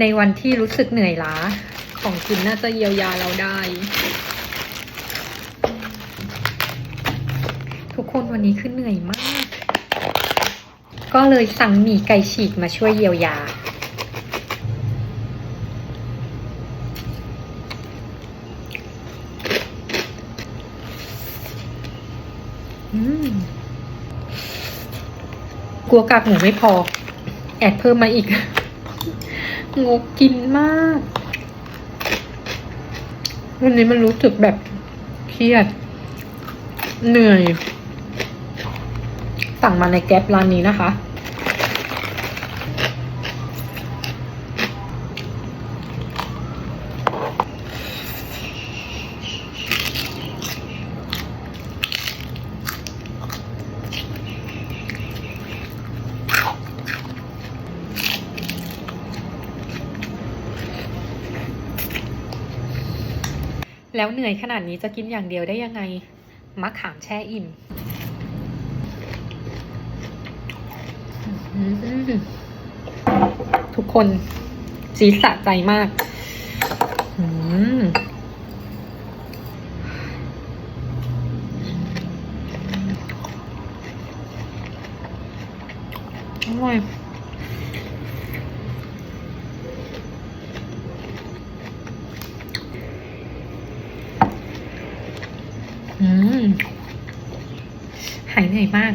ในวันที่รู้สึกเหนื่อยล้า ของกินน่าจะเยียวยาเราได้ ทุกคนวันนี้คือเหนื่อยมาก ก็เลยสั่งหมี่ไก่ฉีกมาช่วยเยียวยา อืมกลัวกากหมูไม่พอ แอดเพิ่มมาอีก งกกินมากวันนี้มันรู้สึกแบบเครียด เหนื่อย สั่งมาในแก๊ปร้านนี้นะคะ แล้วเหนื่อยขนาดนี้จะกินอย่างเดียวได้ยังไงมะขามแช่อิ่มทุกคนจีสะใจมากอืมอร่อย หายเหนื่อยมาก